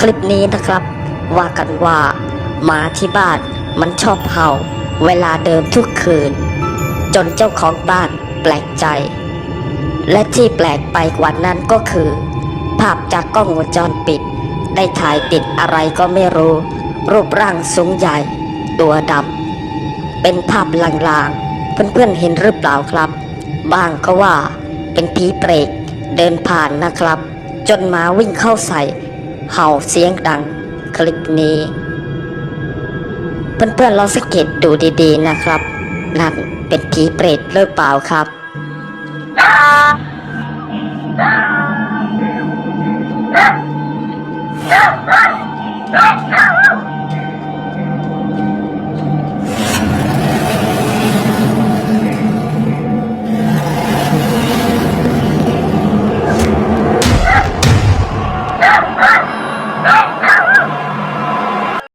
คลิปนี้นะครับ ว่ากันว่าหมาที่บ้านมันชอบเห่า เวลาเดิมทุกคืน จนเจ้าของบ้านแปลกใจ และที่แปลกไปกว่านั้นก็คือ ภาพจากกล้องวงจรปิด ได้ถ่ายติดอะไรก็ไม่รู้ รูปร่างสูงใหญ่ ตัวดำเป็นภาพลางๆ เพื่อนๆเห็นหรือเปล่าครับ บ้างก็ว่าเป็นผีเปรตเดินผ่านนะครับ จนหมาวิ่งเข้าใส่ เห่าเสียงดัง คลิปนี้ เพื่อนๆลองสังเกตดูดีๆนะครับ นั่นเป็นผีเปรตหรือเปล่าครับ Ah!